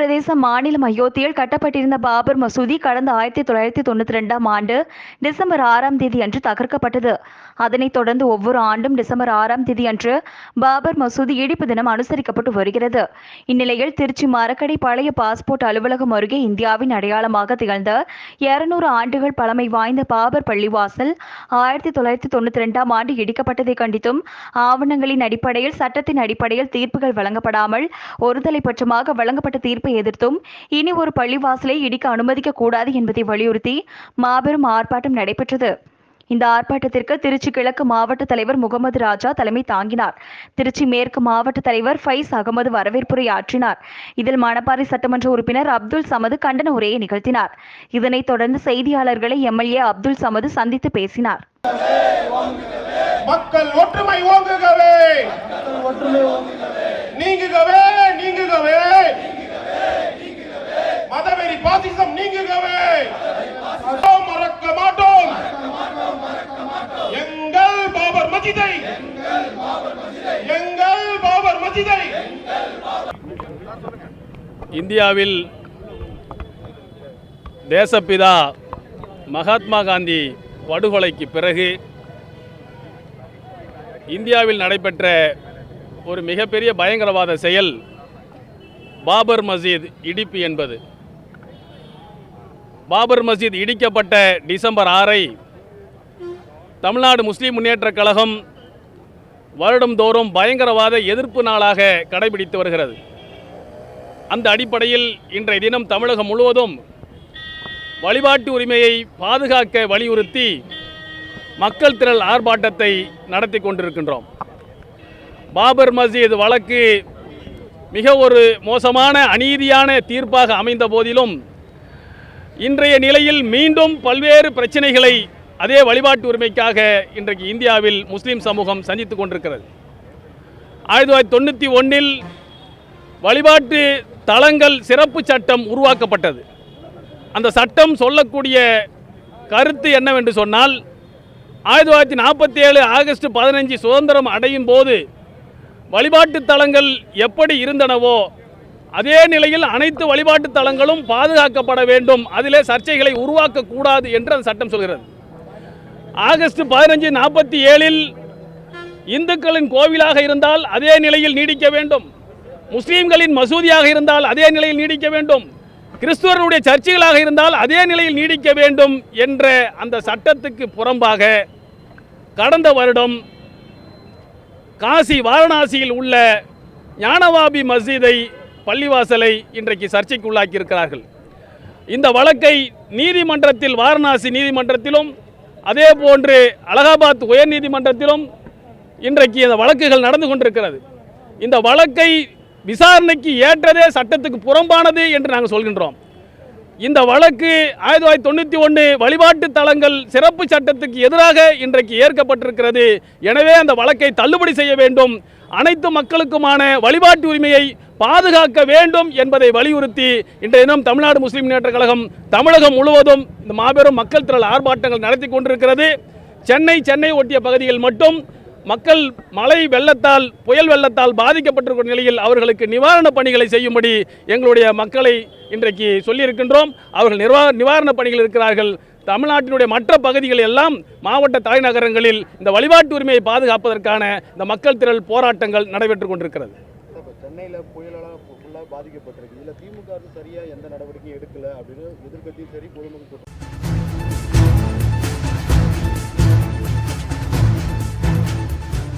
உத்தரப்பிரதேச மாநிலம் அயோத்தியில் கட்டப்பட்டிருந்த பாபர் மசூதி கடந்த ஆயிரத்தி தொள்ளாயிரத்தி தொண்ணூத்தி ரெண்டாம் ஆண்டு டிசம்பர் ஆறாம் தேதி அன்று தகர்க்கப்பட்டது. அதனைத் தொடர்ந்து ஒவ்வொரு ஆண்டும் டிசம்பர் ஆறாம் தேதி அன்று பாபர் மசூதி இடிப்பு தினம் அனுசரிக்கப்பட்டு வருகிறது. இந்நிலையில் திருச்சி மரக்கடை பழைய பாஸ்போர்ட் அலுவலகம் அருகே இந்தியாவின் அடையாளமாக திகழ்ந்த இருநூறு ஆண்டுகள் பழமை வாய்ந்த பாபர் பள்ளிவாசல் ஆயிரத்தி தொள்ளாயிரத்தி தொண்ணூத்தி ரெண்டாம் ஆண்டு இடிக்கப்பட்டதை கண்டித்தும் ஆவணங்களின் அடிப்படையில் சட்டத்தின் அடிப்படையில் தீர்ப்புகள் வழங்கப்படாமல் ஒருதலைப்பட்சமாக வழங்கப்பட்ட தீர்ப்பு எதிர்த்தும் இனி ஒரு பள்ளிவாசலை இடிக்க அனுமதிக்க கூடாது என்பதை வலியுறுத்தி மாபெரும் ஆர்ப்பாட்டம் நடைபெற்றது. இந்த ஆர்ப்பாட்டத்திற்கு திருச்சி கிழக்கு மாவட்ட தலைவர் முகமது ராஜா தலைமை தாங்கினார். திருச்சி மேற்கு மாவட்ட தலைவர் ஃபைஸ் அகமது வரவேற்புரை ஆற்றினார். இதில் மணப்பாறை சட்டமன்ற உறுப்பினர் அப்துல் சமது கண்டன உரையை நிகழ்த்தினார். இதனைத் தொடர்ந்து செய்தியாளர்களை எம்எல்ஏ அப்துல் சமது சந்தித்து பேசினார். மக்கள் ஒற்றுமை ஓங்குக நீங்குகவே நீங்குகவே மதவெறி பாசிசம் நீங்குகவே. மறக்க மாட்டோம். எங்கள் பாபர் மஜிதை. எங்கள் பாபர் மஜிதை. இந்தியாவில் தேசப்பிதா மகாத்மா காந்தி படுகொலைக்கு பிறகு இந்தியாவில் நடைபெற்ற ஒரு மிகப்பெரிய பயங்கரவாத செயல் பாபர் மசீத் இடிப்பு என்பது. பாபர் மஸ்ஜித் இடிக்கப்பட்ட டிசம்பர் ஆறை தமிழ்நாடு முஸ்லீம் முன்னேற்றக் கழகம் வருடந்தோறும் பயங்கரவாத எதிர்ப்பு நாளாக கடைபிடித்து வருகிறது. அந்த அடிப்படையில் இன்றைய தினம் தமிழகம் முழுவதும் வழிபாட்டு உரிமையை பாதுகாக்க வலியுறுத்தி மக்கள் திரள் ஆர்ப்பாட்டத்தை நடத்தி கொண்டிருக்கின்றோம். பாபர் மஸ்ஜித் வழக்கு மிக ஒரு மோசமான அநீதியான தீர்ப்பாக அமைந்த போதிலும் இன்றைய நிலையில் மீண்டும் பல்வேறு பிரச்சனைகளை அதே வழிபாட்டு உரிமைக்காக இன்றைக்கு இந்தியாவில் முஸ்லீம் சமூகம் சந்தித்துக் கொண்டிருக்கிறது. ஆயிரத்தி தொள்ளாயிரத்தி தொண்ணூற்றி ஒன்றில் வழிபாட்டு தலங்கள் சிறப்பு சட்டம் உருவாக்கப்பட்டது. அந்த சட்டம் சொல்லக்கூடிய கருத்து என்னவென்று சொன்னால் ஆயிரத்தி தொள்ளாயிரத்தி நாற்பத்தி ஏழு ஆகஸ்ட் பதினஞ்சு சுதந்திரம் அடையும் போது வழிபாட்டு தலங்கள் எப்படி இருந்தனவோ அதே நிலையில் அனைத்து வழிபாட்டு தலங்களும் பாதுகாக்கப்பட வேண்டும். அதிலே சர்ச்சைகளை உருவாக்கக்கூடாது என்று அந்த சட்டம் சொல்கிறது. ஆகஸ்ட் பதினஞ்சு நாற்பத்தி ஏழில் இந்துக்களின் கோவிலாக இருந்தால் அதே நிலையில் நீடிக்க வேண்டும். முஸ்லீம்களின் மசூதியாக இருந்தால் அதே நிலையில் நீடிக்க வேண்டும். கிறிஸ்துவர்களுடைய சர்ச்சைகளாக இருந்தால் அதே நிலையில் நீடிக்க வேண்டும் என்ற அந்த சட்டத்துக்கு புறம்பாக கடந்த வருடம் காசி வாரணாசியில் உள்ள ஞானவாபி மஸ்ஜிதை பள்ளிவாசலை இன்றைக்கு சர்ச்சைக்கு உள்ளாக்கியிருக்கிறார்கள் இந்த வழக்கை நீதிமன்றத்தில் வாரணாசி நீதிமன்றத்திலும் அதே போன்று அலகாபாத் உயர் நீதிமன்றத்திலும் இன்றைக்கு இந்த வழக்குகள் நடந்து கொண்டிருக்கிறது. இந்த வழக்கை விசாரணைக்கு ஏற்றதே சட்டத்துக்கு புறம்பானது என்று நாங்கள் சொல்கின்றோம். இந்த வழக்கு ஆயிரத்தி தொள்ளாயிரத்தி தொண்ணூற்றி ஒன்று வழிபாட்டு தலங்கள் சிறப்பு சட்டத்துக்கு எதிராக இன்றைக்கு ஏற்கப்பட்டிருக்கிறது. எனவே அந்த வழக்கை தள்ளுபடி செய்ய வேண்டும். அனைத்து மக்களுக்குமான வழிபாட்டு உரிமையை பாதுகாக்க வேண்டும் என்பதை வலியுறுத்தி இன்றைய தினம் தமிழ்நாடு முஸ்லீம் முன்னேற்ற கழகம் தமிழகம் முழுவதும் இந்த மாபெரும் மக்கள் திரள் ஆர்ப்பாட்டங்கள் நடத்தி கொண்டிருக்கிறது. சென்னை சென்னை ஒட்டிய பகுதியில் மட்டும் மக்கள் மழை வெள்ளத்தால் புயல் வெள்ளத்தால் பாதிக்கப்பட்டிருக்கிற நிலையில் அவர்களுக்கு நிவாரணப் பணிகளை செய்யும்படி எங்களுடைய மக்களை இன்றைக்கு சொல்லியிருக்கின்றோம். அவர்கள் நிர்வாக நிவாரணப் பணிகள் இருக்கிறார்கள். தமிழ்நாட்டினுடைய மற்ற பகுதிகள் எல்லாம் மாவட்ட தலைநகரங்களில் இந்த வழிபாட்டு உரிமையை பாதுகாப்பதற்கான இந்த மக்கள் திரள் போராட்டங்கள் நடைபெற்று கொண்டிருக்கிறது. சென்னையில் புயலால் ஃபுல்லாக பாதிக்கப்பட்டிருக்கு. இதில் திமுக அரசு சரியாக எந்த நடவடிக்கையும் எடுக்கலை அப்படின்னு எதிர்கட்சியும் சரி பொதுமக்கள்